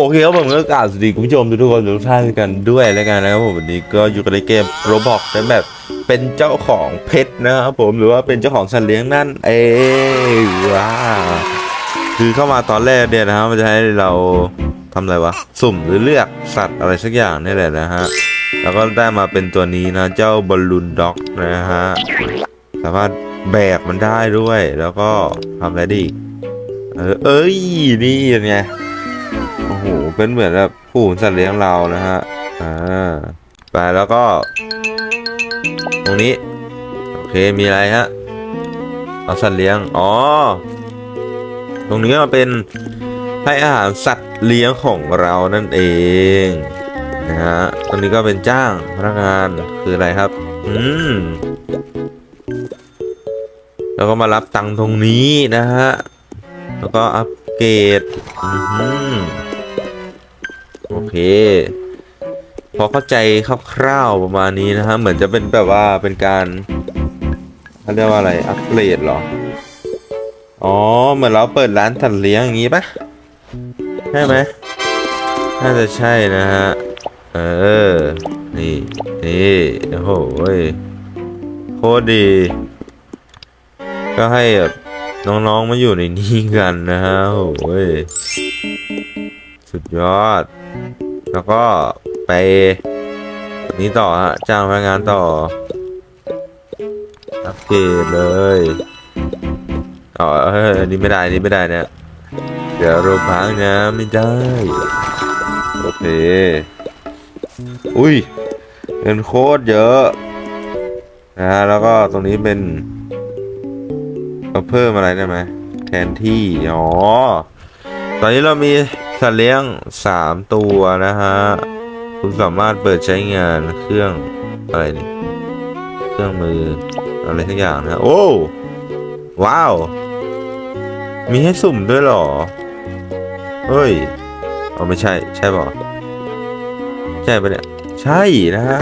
โอเคครับผมก็กล่าวสวัสดีคุณผู้ชมทุกๆคนทุกท่านกันด้วยแล้วกันนะครับผมวันนี้ก็อยู่กันในเกมโรบอกแต่แบบเป็นเจ้าของเพชรนะครับผมหรือว่าเป็นเจ้าของสัตว์เลี้ยงนั่นเองว้าคือเข้ามาตอนแรกเนี่ยนะฮะมันจะให้เราทำอะไรวะสุ่มหรือเลือกสัตว์อะไรสักอย่างนี่แหละนะฮะแล้วก็ได้มาเป็นตัวนี้นะเจ้าบอลลูนด็อกนะฮะสามารถแบกมันได้ด้วย แล้วก็ทำอะไรไดีเออเอ้ยนี่ยังไง อ้โห เป็นเหมือนแบบผู้ขุนสัตว์เลี้ยงเรานะฮะ อ่า ไปแล้วก็ ตรงนี้ โอเค มีอะไรฮะ เอาสัตว์เลี้ยง อ๋อ ตรงนี้ก็เป็นให้อาหารสัตว์เลี้ยงของเรานั่นเองนะฮะ ตรงนี้ก็เป็นจ้างพนักงานคืออะไรครับ อืม แล้วก็มารับตังค์ตรงนี้นะฮะ แล้วก็อัปเกรด อือหือโอ เคพอเข้าใจคร่าวๆประมาณนี้นะฮะเหมือนจะเป็นแบบว่าเป็นการเขาเรียกว่าอะไรอัปเกรดหรออ๋อเหมือนเราเปิดร้านสัตว์เลี้ยงอย่างงี้ปะใช่ไหมน่าจะใช่นะฮะเออนี่นี่โอ้โหยโคตรดี ก็ให้แบบน้องๆมาอยู่ในนี้กันนะฮะโอ้ยสุดยอด แล้วก็ไปนี้ต่อฮะจ้างพนักงานต่ออัปเกรดเลยอ๋อเฮ้ยนนี้ไม่ได้นนี้ไม่ได้เนี่ยเดี๋ยวรงพักนะไม่ได้โอเคอุ้ยเงินโคตรเยอะนะฮะแล้วก็ตรงนี้เป็นเพิ่มอะไรได้ไหมแทนที่ อ๋อ ตอนนี้เรามี สัตว์เลี้ยงสามตัวนะฮะ คุณสามารถเปิดใช้งานเครื่องอะไรนี่เครื่องมืออะไรทุกอย่างนะ โอ้ ว้าว มีให้สุ่มด้วยหรอ เฮ้ย เอาไม่ใช่ ใช่ป่ะใช่ปะเนี่ย ใช่นะฮะ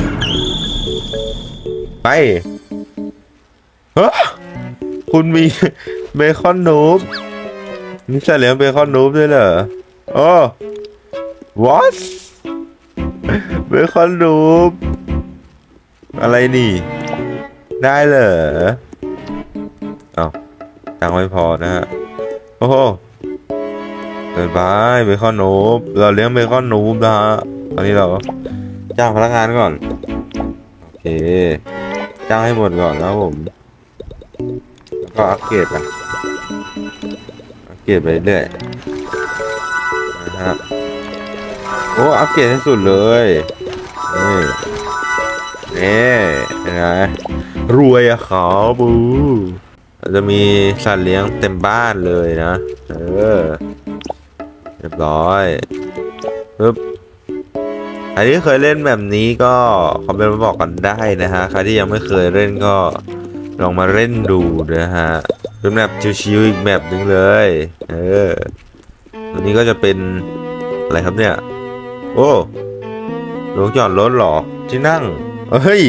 ไปเฮ้คุณมีเบคอนนูบมีสัตว์เลี้ยงเบคอนนูบด้วยเหรอ โอ้ what เบคอนนูบอะไรนี่ ได้เหรอเอาตังไม่พอนะฮะ โอ้โหเกินไปเบคอนนูบเราเลี้ยงเบคอนนูบนะฮะ ตอนนี้เราจ้างพนักงานก่อน โอเค จ้างให้หมดก่อนนะผม แล้วก็อัปเกรดนะอัปเกรดไปเรื่อย อ้อัปเกรดให้สุดเลยนี่นี่เห็นไหมรวยอะเขาบูจะมีสัตว์เลี้ยงเต็มบ้านเลยนะ เออ เรียบร้อยปึ๊บใครที่เคยเล่นแบบนี้ก็คอมเมนต์มาบอกกันได้นะฮะ ใครที่ยังไม่เคยเล่นก็ลองมาเล่นดูนะฮะเป็นแบบชิวๆอีกแบบหนึ่งเลย เออ ตัวนี้ก็จะเป็นอะไรครับเนี่ย โอ้ลงจอดรถหรอที่นั่ง เฮ้ย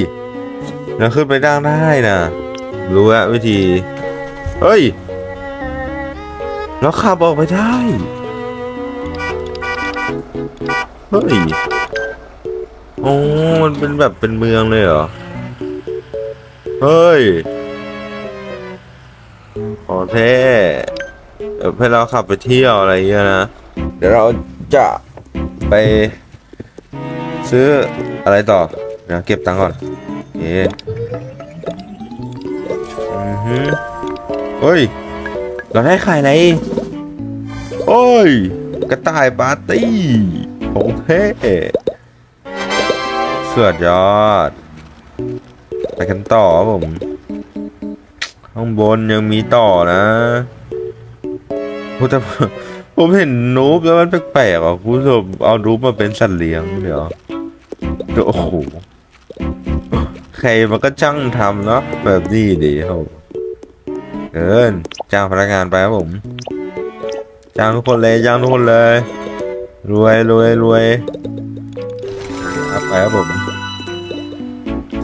เราขึ้นไปนั่งได้นะรู้อะวิธี เฮ้ยเราขับออกไปได้ เฮ้ย โอ้ มันเป็นแบบเป็นเมืองเลยเหรอ เฮ้ยขอเท่เดี๋ยวให้เราขับไปเที่ยวอะไรเงี้ยนะ เดี๋ยวเราจะ ไปซื้ออะไรต่อนะเก็บตังค์ก่อนโอเคอือฮึเฮ้ย เราได้ไข่อะไรโอ้ย กระต่ายปาร์ตี้ของเท่สุดยอด ไปกันต่อครับผม ข้างบนยังมีต่อนะโอ้แต่ ผมเห็นนูบแล้วมันแปลกๆอะคุณผู้ชมเอานูบมาเป็นสัตว์เลี้ยงเดี๋ยวโอ้โหใครมันก็ช่างทำเนาะแบบนี้ดิโหเกินจ้างพนักงานไปครับผมจ้างทุกคนเลยจ้างทุกคนเลย รวยรวยรวยไปครับผม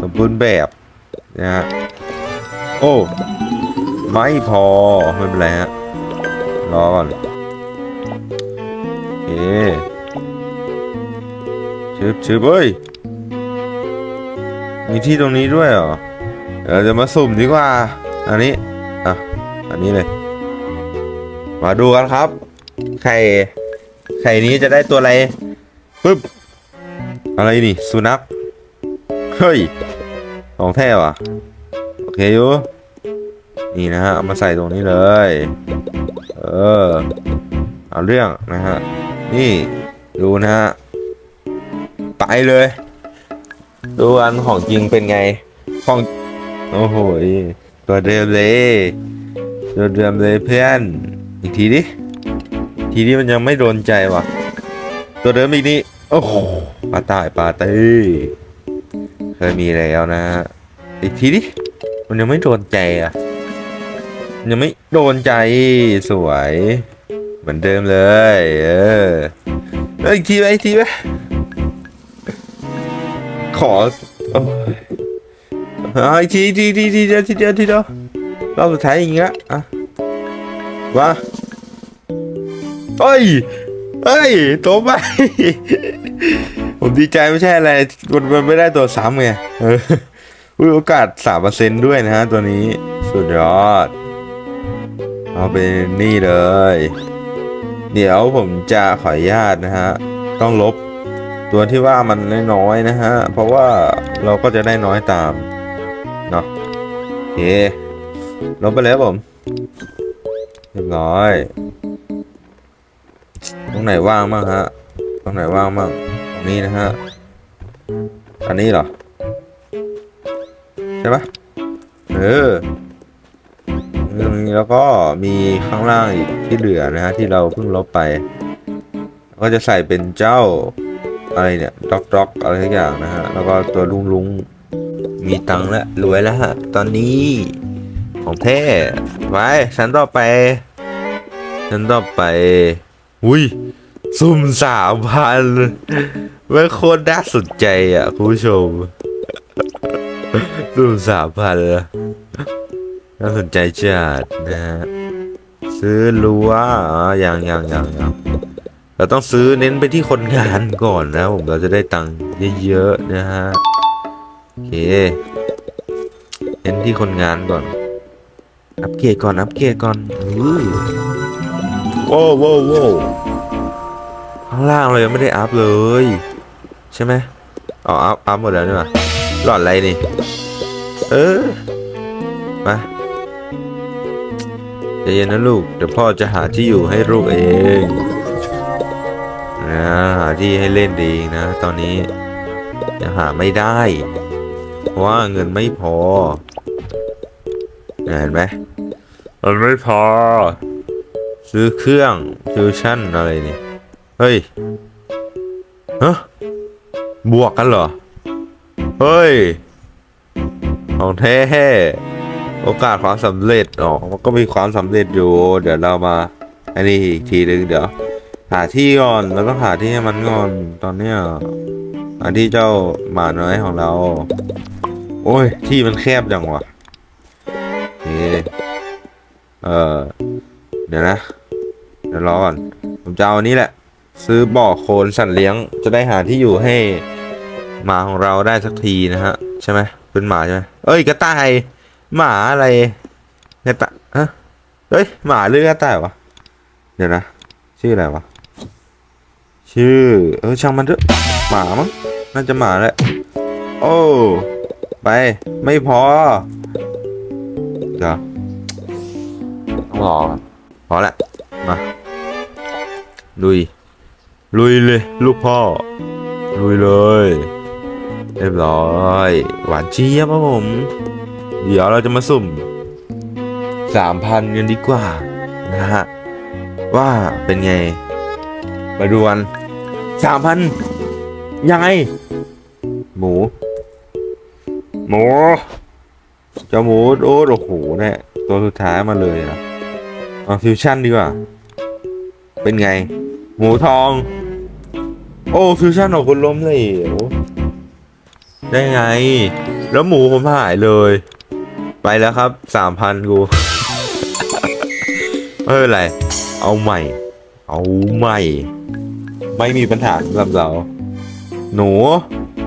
สมบูรณ์แบบนะฮะโอ้ ไม่พอ ไม่เป็นไรฮะรอก่อน ชึบชึบเอ้ย มีที่ตรงนี้ด้วยเหรอ เดี๋ยวเราจะมาสุ่มดีกว่า อันนี้ อะ อันนี้เลย มาดูกันครับ ไข่ ไข่นี้จะได้ตัวอะไร ปึ๊บ อะไรนี่ สุนัข เฮ้ย ของแท้ว่ะ โอเคอยู่นี่นะฮะ เอามาใส่ตรงนี้เลย เออ เอาเรื่องนะฮะ นี่ดูนะฮะไปเลย ดูอันของจริงเป็นไง ของ โอ้โหตัวเดิมเลยตัวเดิมเลยเพื่อน อีกทีดิ ทีนี้มันยังไม่โดนใจว่ะ ตัวเดิมอีกนี่โอ้โหปลาตายปลาเต้เคยมีแล้วนะฮะอีกทีดิ มันยังไม่โดนใจอะ ยังไม่โดนใจสวย เหมือนเดิมเลย เออแล้วอีกทีไหมอีกทีไหมขอโอ้ยเอาอีกทีทีทีทีเดียวทีเดียวทีเดียวรอบสุดท้ายอย่างเงี้ยอะว่าเอ้ยเอ้ยตัวไป ผมดีใจไม่ใช่อะไรมันมันไม่ได้ตัวซ้ำไงเอออุ๊ยโอกาสสามเปอร์เซ็นด้วยนะฮะตัวนี้ สุดยอด เอาเป็นนี่เลย เดี๋ยวผมจะขออนุญาตนะฮะ ต้องลบตัวที่ว่ามันน้อยๆนะฮะ เพราะว่าเราก็จะได้น้อยตาม เนาะโอเค ลบไปแล้วผม เรียบร้อย ตรงไหนว่างบ้างฮะ ตรงไหนว่างบ้างตรงนี้นะฮะ อันนี้เหรอ ใช่ปะเออ แล้วก็มีข้างล่างอีกที่เหลือนะฮะที่เราเพิ่งลบไปก็จะใส่เป็นเจ้าอะไรเนี่ยด็อกด็อกอะไรทุกอย่างนะฮะแล้วก็ตัวลุงลุงมีตังค์แล้วรวยแล้วฮะตอนนี้ของแท้ไปชั้นต่อไปชั้นต่อไปอุ้ยสุ่มสามพันไม่โคตรน่าสนใจอะคุณผู้ชมสุ่มสามพันเลย น่าสนใจจัดนะฮะซื้อรั้วอ๋อย่างอย่างอย่างย่างเราต้องซื้อเน้นไปที่คนงานก่อนนะผมเราจะได้ตังค์เยอะๆนะฮะโอเคเน้นที่คนงานก่อน อัปเกรดก่อนอัปเกรดก่อนอื้อโว้วโว้วโว้วข้างล่างเลยงไม่ได้อัพเลย ใช่ไหมอ๋ออัพอัพหมดแล้วนี่หว่าหลอดอะไรนี่ เออ มา เย็นนะลูก เดี๋ยวพ่อจะหาที่อยู่ให้ลูกเองนะหาที่ให้เล่นเองนะ ตอนนี้ยังหาไม่ได้ เพราะว่าเงินไม่พอเห็นไหมมันไม่พอ ซื้อเครื่องฟิวชั่นอะไรนี่ เฮ้ยฮะบวกกันเหรอ เฮ้ย ของแท้ โอกาสความสำเร็จอ๋อมันก็มีความสำเร็จอยู่ เดี๋ยวเรามาอันนี้อีกทีนึงเดี๋ยว หาที่ก่อนเราต้องหาที่ให้มันก่อนตอนเนี้ยหาที่เจ้าหมาน้อยของเรา โอ้ย ที่มันแคบจังวะโอเคเออเดี๋ยวนะ เดี๋ยวรอก่อนผมจะเอาอันนี้แหละ ซื้อบ่อโคลนสัตว์เลี้ยง จะได้หาที่อยู่ให้หมาของเราได้สักทีนะฮะ ใช่ไหมเป็นหมาใช่ไหมเอ้ยกระต่าย หมาอะไรกระต่ฮะเฮ้ย หมาหรือกระต่ายวะ เดี๋ยวนะ ชื่ออะไรวะ ชื่อ เออช่างมันเถอะ หมามั้ง น่าจะหมาแหละ โอ้ ไป ไม่พอ เดี๋ยวต้องรอก่อนพอละ มา ลุย ลุยเลย ลูกพ่อ ลุยเลย เรียบร้อย หวานเจี๊ยบครับผม เดี๋ยวเราจะมาสุ่มสามพันกันดีกว่านะฮะ ว่าเป็นไง มาดูกันสามพันยังไง หมู หมูเจ้าหมูโอ้โหเนี่ยตัวสุดท้ายมาเลยนะเอาฟิวชั่นดีกว่า เป็นไง หมูทอง โอ้ฟิวชั่นของคุณล้มเหลวได้ไง แล้วหมูผมหายเลย ไปแล้วครับสามพันกู ไม่เป็นไร เอาใหม่ เอาใหม่ ไม่มีปัญหาสำหรับเรา หนู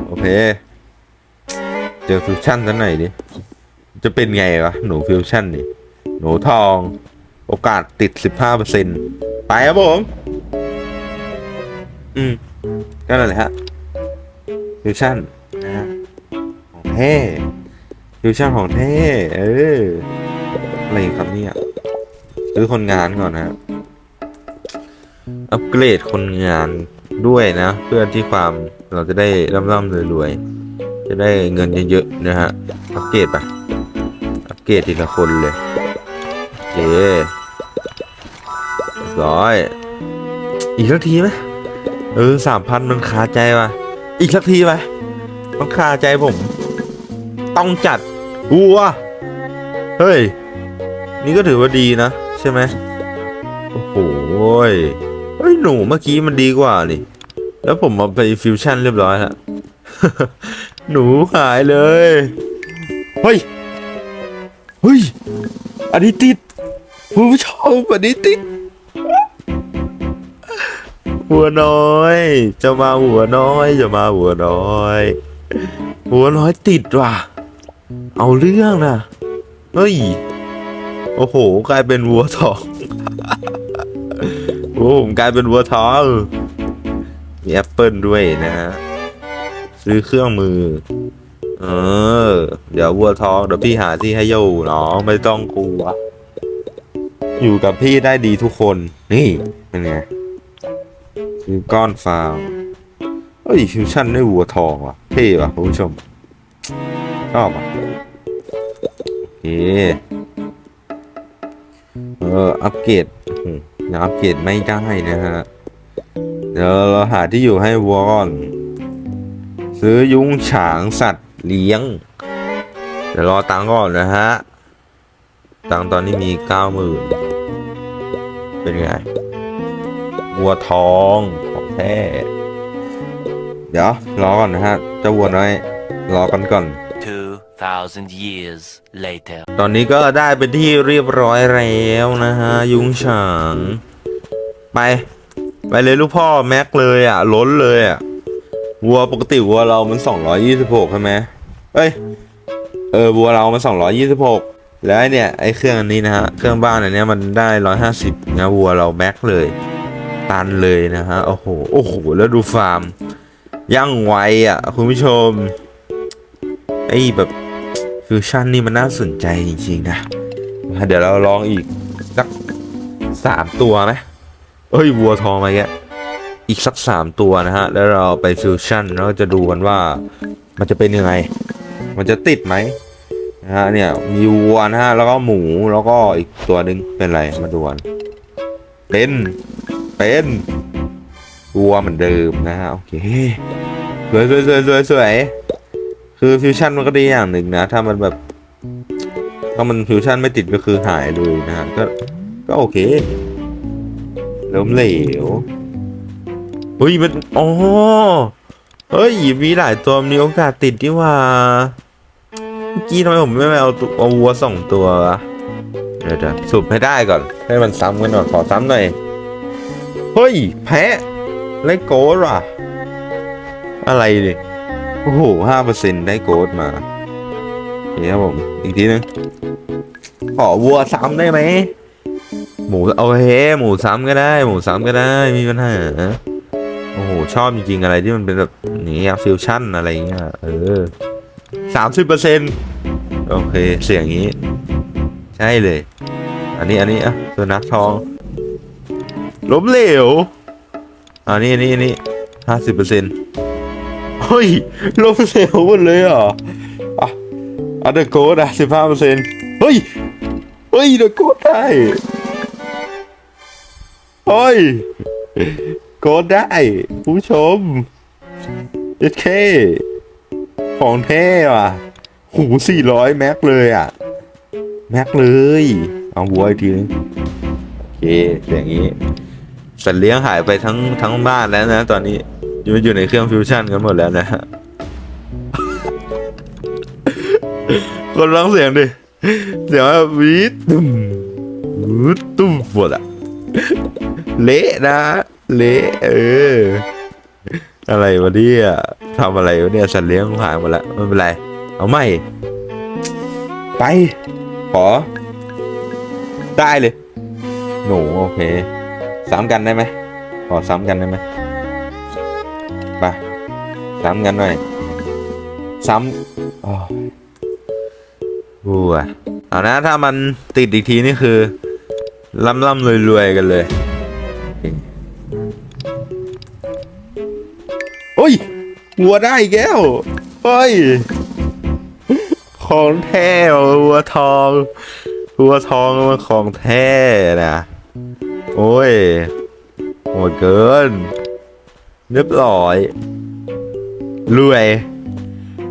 โอเค เจอฟิวชั่นสักหน่อยดิ จะเป็นไงวะ หนูฟิวชั่นนี่ หนูทอง โอกาสติดสิบห้าเปอร์เซ็นไปครับผม อืมก็นั่นแหละฮะฟิวชั่นนะฮะของแท้ฟิวชั่นของแท้เอออะไรครับเนี่ยซื้อคนงานก่อนนะฮะอัปเกรดคนงานด้วยนะ เพื่อที่ความเราจะได้ร่ำๆรวยๆจะได้เงินเยอะๆนะฮะอัปเกรดปะอัปเกรดทีละคนเลยเคเรียบร้อย อีกสักทีไหมเออสามพันมันคาใจว่ะ อีกสักทีไหมมันคาใจผม ต้องจัด วัวเฮ้ย นี่ก็ถือว่าดีนะ ใช่ไหมโอ้โหเฮ้ยหนูเมื่อกี้มันดีกว่านี่ แล้วผมเอาไปฟิวชั่นเรียบร้อยแล้วหนูหายเลย เฮ้ย เฮ้ย อันนี้ติดคุณผู้ชมอันนี้ติดหัวน้อย จะมาหัวน้อย จะมาหัวน้อย หัวน้อยติดว่ะ เอาเรื่องนะเฮ้ย โอ้โห กลายเป็นวัวทอง โอ้ผมกลายเป็นวัวทอง มีแอปเปิลด้วยนะฮะ ซื้อเครื่องมือ เออ เดี๋ยววัวทอง เดี๋ยวพี่หาที่ให้อยู่เนาะไม่ต้องกลัว อยู่กับพี่ได้ดีทุกคน นี่ เป็นไงคือก้อนฟาวเฮ้ยฟิวชั่นด้วยวัวทองว่ะ เท่ว่ะคุณผู้ชมชอบอะโอ เคเอออัปเกรดยังอัปเกรดไม่ได้นะฮะเดี๋ยวเราหาที่อยู่ให้วัวก่อนซื้อยุ้งฉางสัตว์เลี้ยง เดี๋ยวรอตังก่อนนะฮะ ตังตอนนี้มีเก้าหมื่นเป็นไงวัวทองของแท้เดี๋ยวรอก่อนนะฮะเจ้าวัวน้อยรอกันก่อน 2,000 years later. ตอนนี้ก็ได้เป็นที่เรียบร้อยแล้วนะฮะ ยุงฉางไป ไปเลยลูกพ่อแม็กเลยอะ ล้นเลยอะ วัวปกติวัวเรามัน 226 ใช่ไหมเอ้ย เออ วัวเรามัน 226 แล้วไอเนี่ย ไอเครื่องอันนี้นะฮะ เครื่องบ้านอันเนี้ยมันได้ 150นะวัวเราแม็กเลย ตันเลยนะฮะ โอ้โห โอ้โห แล้วดูฟาร์ม ยั่งไวอะ คุณผู้ชมไอ้แบบ ฟิวชั่นนี่มันน่าสนใจจริงๆนะ เดี๋ยวเราลองอีกสักสามตัวไหมเอ้ยวัวทองมาแกอีกสักสามตัวนะฮะ แล้วเราไปฟิวชั่นแล้วจะดูกันว่ามันจะเป็นยังไง มันจะติดไหมนะฮะเนี่ยมีวัวนะฮะแล้วก็หมูแล้วก็อีกตัวหนึ่งเป็นอะไรมาดูกันเป็นเป็นวัวเหมือนเดิมนะฮะโอเคสวยสวยสวยสวยสวย คือฟิวชั่นมันก็ดีอย่างหนึ่งนะ ถ้ามันแบบ ถ้ามันฟิวชั่นไม่ติดก็คือหายเลยนะฮะก็ก็โอเคล้มเหลวเฮ้ยมันอ๋อเฮ้ยมีหลายตัวมีโอกาสติดดีว่าเมื่อกี้ทำไมผมไม่เอาเอาวัวสองตัวเดี๋ยวเดี๋ยวสูบให้ได้ก่อน ให้มันซ้ำกันก่อนขอซ้ำหน่อยเฮ้ยแพะไลโกดว่ะอะไรดิ โอ้โหห้าเปอร์เซ็นได้โกดมาเคครับผม อีกทีนึงขอวัวซ้ำได้ไหม หมูโอเคหมูซ้ำก็ได้ หมูซ้ำก็ได้ไมมีปัญหา โอ้โห ชอบจริงๆอะไรที่มันเป็นแบบนี้ฟิวชั่นอะไรเงี้ย เออสามสิบเปอร์เซ็นโอเค เสียงงนี้ ใช่เลย อันนี้อันนี้อะตัวนักทอง ล้มเหลว อันนี้อันนี้อันนี้ห้าสิบเปอร์เซ็นเฮ้ยลงเหลวหมดเลยเหรออะอันเดอร์โกดอะสิบห้าเปอร์เซ็นเฮ้ย เฮ้ยเดอร์โกดได้เฮ้ยโกดได้ ผู้ชมเอเคของแท้ว่ะหูสี่ร้อยแม็กเลยอะ แม็กเลย เอาวัวอีกทีนึงโอเคอย่างนี้ สัตว์เลี้ยงหายไปทั้งทั้งบ้านแล้วนะตอนนี้ อยู่อยู่ในเครื่องฟิวชั่นกันหมดแล้วนะฮะคนร้องเสียงดิ เสียงแบบวีดตุ้มวีดตุ้มหมดอะเละนะเละเออ อะไรวะเนี่ยทำอะไรวะเนี่ยสัตว์เลี้ยงหายหมดแล้วไม่เป็นไร เอาไม่ ไป ขอ ได้เลย หนูโอเค ซ้ำกันได้ไหมขอซ้ำกันได้ไหม ซ้ำกันหน่อย ซ้ำบัวเอานะถ้ามันติดอีกทีนี่คือล่ำล่ำรวยรวยๆกันเลย โอ้ย วัวได้อีกแล้วเฮ้ย ของแท้วัวทอง วัวทองมันของแท้นะ โอ้ยโหดเกิน เรียบร้อย รวย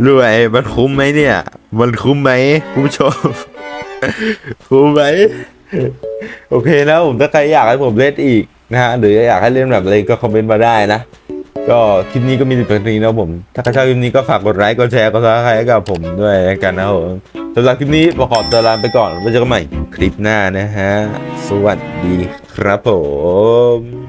รวยมันคุ้มไหมเนี่ย มันคุ้มไหมคุณผู้ชม คุ้มไหมโอเคนะผมถ้าใครอยากให้ผมเล่นอีกนะฮะหรืออยากให้เล่นแบบอะไรก็คอมเมนต์มาได้นะ ก็คลิปนี้ก็มีแต่เพียงเท่านี้นะผม ถ้าใครชอบคลิปนี้ก็ฝากกดไลค์กดแชร์กดซับสไครต์กับผมด้วยกันนะผมสำหรับคลิปนี้ขอตัวลาไปก่อนไว้เจอกันใหม่คลิปหน้านะฮะ สวัสดีครับผม